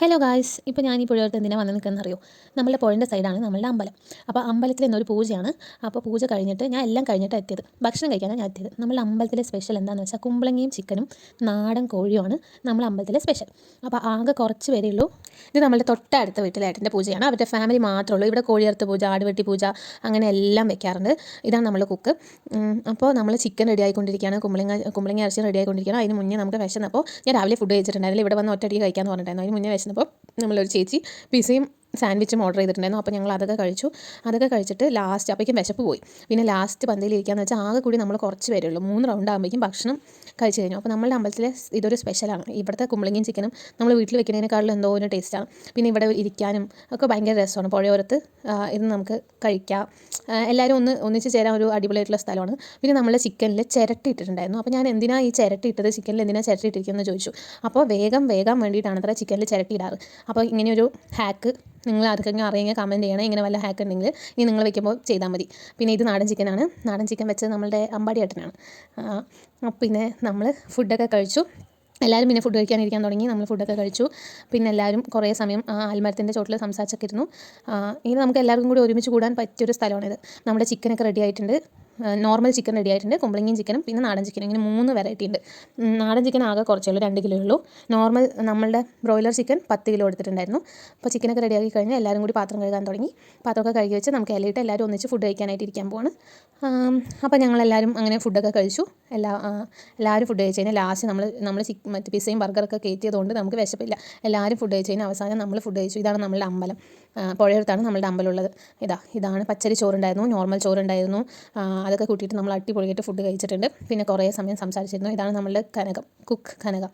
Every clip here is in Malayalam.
ഹലോ ഗായ്സ് ഇപ്പോൾ ഞാൻ ഈ പുഴയോട്ട് എന്തിനാണ് വന്ന് നിൽക്കുന്നത് അറിയോ നമ്മളുടെ പുഴന്റെ സൈഡാണ് നമ്മളുടെ അമ്പലം. അപ്പോൾ അമ്പലത്തിൽ എന്നൊരു പൂജയാണ്. അപ്പോൾ പൂജ കഴിഞ്ഞിട്ട് ഞാൻ എല്ലാം കഴിഞ്ഞിട്ട് എത്തിയത്. ഭക്ഷണം കഴിക്കാനാണ് ഞാൻ എത്തിയത്. നമ്മളുടെ അമ്പലത്തിലെ സ്പെഷ്യൽ എന്താണെന്ന് വെച്ചാൽ കുമ്പളങ്ങയും ചിക്കനും നാടൻ കോഴിയുമാണ് നമ്മളെ അമ്പലത്തിലെ സ്പെഷ്യൽ അപ്പോൾ ആകെ കുറച്ച് പേരേ ഉള്ളൂ. ഇത് നമ്മളുടെ തൊട്ടടുത്ത വീട്ടിലേട്ടന്റെ പൂജയാണ്. അവരുടെ ഫാമിലി മാത്രമേ ഉള്ളൂ. ഇവിടെ കോഴിയറുത്ത് പൂജ ആടുവെട്ടി പൂജ അങ്ങനെ എല്ലാം വെക്കാറുണ്ട്. ഇതാണ് നമ്മൾ കുക്ക് അപ്പോൾ നമ്മൾ ചിക്കൻ റെഡി ആയിക്കൊണ്ടിരിക്കുകയാണ്. കുമ്പളങ്ങ കുമ്പളങ്ങ ഇറച്ചി റെഡി ആയിക്കൊണ്ടിരിക്കുകയാണ്. അതിന് മുന്നേ നമുക്ക് വിശന്നപ്പോൾ ഞാൻ രാവിലെ ഫുഡ് കഴിച്ചിട്ടുണ്ടായിരുന്നു ഇവിടെ വന്ന് ഒറ്റയടിക്ക് കഴിക്കാമെന്ന് പറഞ്ഞിട്ടുണ്ടായിരുന്നു. അതിന് മുന്നേ വിശന്നപ്പോൾ നമ്മളൊരു ചേച്ചി പിസയും സാൻഡ്വിച്ചും ഓർഡർ ചെയ്തിട്ടുണ്ടായിരുന്നു. അപ്പോൾ ഞങ്ങൾ അതൊക്കെ കഴിച്ചു. അതൊക്കെ കഴിച്ചിട്ട് ലാസ്റ്റ് അപ്പോഴേക്കും വിശപ്പ് പോയി. പിന്നെ ലാസ്റ്റ് പന്തിയിൽ ഇരിക്കാന്ന് വെച്ചാൽ ആകെ കൂടി നമ്മൾ കുറച്ച് പേരുള്ളൂ മൂന്ന് റൗണ്ട് ആകുമ്പോഴേക്കും ഭക്ഷണം കഴിച്ചു കഴിഞ്ഞു. അപ്പോൾ നമ്മളുടെ അമ്പലത്തിലെ ഇതൊരു സ്പെഷ്യലാണ് ഇവിടുത്തെ കുമ്പളിങ്ങിയും ചിക്കനും നമ്മൾ വീട്ടിൽ വെക്കുന്നതിനേക്കാളും എന്തോ ഒരു ടേസ്റ്റാണ് പിന്നെ ഇവിടെ ഇരിക്കാനും ഒക്കെ ഭയങ്കര രസമാണ്. പുഴയോരത്ത് ഇത് നമുക്ക് കഴിക്കാം. എല്ലാവരും ഒന്ന് ഒന്നിച്ച് ചേരാൻ ഒരു അടിപൊളിയായിട്ടുള്ള സ്ഥലമാണ്. പിന്നെ നമ്മളെ ചിക്കനിൽ ചിരട്ടി ഇട്ടിട്ടുണ്ടായിരുന്നു. അപ്പോൾ ഞാൻ എന്തിനാണ് ഈ ചിരട്ടി ഇട്ടത്? ചിക്കനിൽ എന്തിനാണ് ചിരട്ടി ഇട്ടിരിക്കുന്നത് ചോദിച്ചു. അപ്പോൾ വേഗം വേഗം വേണ്ടിയിട്ടാണ് അത്ര ചിക്കനിൽ ചിരട്ടി ഇടാറ്. അപ്പോൾ ഇങ്ങനെയൊരു ഹാക്ക് നിങ്ങൾ ആർക്കെങ്കിലും അറിയെങ്കിൽ കമന്റ് ചെയ്യണം. ഇങ്ങനെ വല്ല ഹാക്ക് ഉണ്ടെങ്കിൽ ഇനി നിങ്ങൾ വെക്കുമ്പോൾ ചെയ്താൽ മതി. പിന്നെ ഇത് നാടൻ ചിക്കനാണ് നാടൻ ചിക്കൻ വെച്ചത് നമ്മളുടെ അമ്പാടി ഏട്ടനാണ്. പിന്നെ നമ്മൾ ഫുഡൊക്കെ കഴിച്ചു. എല്ലാവരും പിന്നെ ഫുഡ് കഴിക്കാനിരിക്കാൻ തുടങ്ങി. നമ്മൾ ഫുഡൊക്കെ കഴിച്ചു. പിന്നെ എല്ലാവരും കുറേ സമയം ആൽമരത്തിന്റെ ചോട്ടിൽ സംസാരിച്ചൊക്കെ ഇരുന്നു. ഇനി നമുക്ക് എല്ലാവർക്കും കൂടി ഒരുമിച്ച് കൂടാൻ പറ്റിയൊരു സ്ഥലമാണിത്. നമ്മുടെ ചിക്കനൊക്കെ റെഡി ആയിട്ടുണ്ട്. നോർമൽ ചിക്കൻ റെഡി ആയിട്ടുണ്ട്. കുമ്പളങ്ങിയും ചിക്കനും പിന്നെ നാടൻ ചിക്കനും. ഇങ്ങനെ മൂന്ന് വെറൈറ്റി ഉണ്ട്. നാടൻ ചിക്കൻ ആകെ കുറച്ചേ ഉള്ളൂ രണ്ട് കിലോ ഉള്ളൂ. നോർമൽ നമ്മളുടെ ബ്രോയിലർ ചിക്കൻ പത്ത് കിലോ എടുത്തിട്ടുണ്ടായിരുന്നു. അപ്പോൾ ചിക്കനൊക്കെ റെഡിയാക്കി കഴിഞ്ഞാൽ എല്ലാവരും കൂടി പാത്രം കഴുകാൻ തുടങ്ങി. പാത്രമൊക്കെ കഴുകി വെച്ച് നമുക്ക് ഇലയിട്ട് എല്ലാവരും ഒന്നിച്ച് ഫുഡ് കഴിക്കാനായിട്ട് ഇരിക്കാൻ പോവാണ്. അപ്പോൾ ഞങ്ങളെല്ലാവരും അങ്ങനെ ഫുഡൊക്കെ കഴിച്ചു. എല്ലാ എല്ലാവരും ഫുഡ് കഴിച്ച് കഴിഞ്ഞാൽ ലാസ്റ്റ് നമ്മൾ നമ്മൾ ചിക്ക് മറ്റ് പിസയും ബർഗറൊക്കെ കയറ്റിയതുകൊണ്ട് നമുക്ക് വിശപ്പില്ല. എല്ലാവരും ഫുഡ് കഴിച്ച് കഴിഞ്ഞാൽ അവസാനം നമ്മൾ ഫുഡ് കഴിച്ചു. ഇതാണ് നമ്മളുടെ അമ്പലം. പുഴയടുത്താണ് നമ്മളുടെ അമ്പലമുള്ളത്. ഇതാ ഇതാണ് പച്ചരി ചോറുണ്ടായിരുന്നു നോർമൽ ചോറുണ്ടായിരുന്നു. അതൊക്കെ കൂട്ടിയിട്ട് നമ്മൾ അടിപൊളിയായിട്ട് ഫുഡ് കഴിച്ചിട്ടുണ്ട്. പിന്നെ കുറേ സമയം സംസാരിച്ചിരുന്നു. ഇതാണ് നമ്മളുടെ കനകം കുക്ക് കനകം.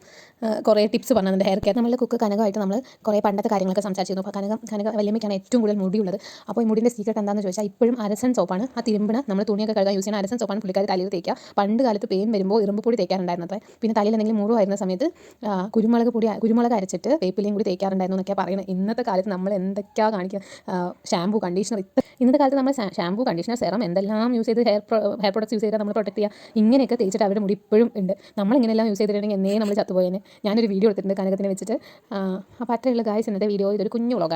കുറേ ടിപ്സ് പറഞ്ഞിട്ടുണ്ട് ഹെയർ കെയർ നമ്മളുടെ കുക്ക് കനകമായിട്ട് നമ്മൾ കുറേ പണ്ടത്തെ കാര്യങ്ങളൊക്കെ സംസാരിച്ചിരുന്നു. അപ്പോൾ കനകം കനക വലിയമ്മയ്ക്കാണ് ഏറ്റവും കൂടുതൽ മുടിയുള്ളത്. അപ്പോൾ ഈ മുടിന്റെ സീക്രട്ട് എന്താണെന്ന് ചോദിച്ചാൽ ഇപ്പോഴും അരസൻ സോപ്പാണ് ആ തിരുമ്പിണ നമ്മൾ തുണിയൊക്കെ കഴുകാൻ യൂസ് ചെയ്യുന്ന അരസൻ സോപ്പാണ് പുള്ളിക്കാർ തലയിൽ തേക്കുക. പണ്ട് കാലത്ത് പെയിൻ വരുമ്പോൾ ഇരുമ്പ് പൊടി തേക്കാറുണ്ടായിരുന്നത് പിന്നെ തലയിൽ എന്തെങ്കിലും മുറിവായിരുന്ന സമയത്ത് കുരുമുളക് പൊടി കുരുമുളക് അരച്ചിട്ട് വേപ്പിലയും കൂടി തേക്കാറുണ്ടായിരുന്നു എന്നൊക്കെ പറയുന്നത് ഇന്നത്തെ കാലത്ത് നമ്മൾ എന്തൊക്കെയാണ് കാണിക്കുക ഷാമ്പൂ കണ്ടീഷണർ ഇന്നത്തെ കാലത്ത് നമ്മൾ ഷാമ്പൂ കണ്ടീഷണർ സെറം എന്തെല്ലാം യൂസ് ചെയ്ത് ഹെയർ ഹെയർ പ്രോഡക്ട്സ് യൂസ് ചെയ്താൽ നമ്മൾ പ്രൊട്ടക്ട് ചെയ്യുക ഇങ്ങനെയൊക്കെ തേച്ചിട്ട് അവരുടെ മുടി ഇപ്പോഴും ഉണ്ട്. നമ്മൾ ഇങ്ങനെയെല്ലാം യൂസ് ചെയ്തിട്ടുണ്ടെങ്കിൽ എന്നേ നമ്മൾ ചത്തുപോയേനെ. ഞാനൊരു വീഡിയോ എടുത്തിട്ടുണ്ട് കനകത്തിനെ വെച്ചിട്ട്. അപ്പോൾ അത്രയുള്ള ഗായ്സ് ഇന്നത്തെ വീഡിയോ ഇതൊരു കുഞ്ഞു വ്ളോഗാണ്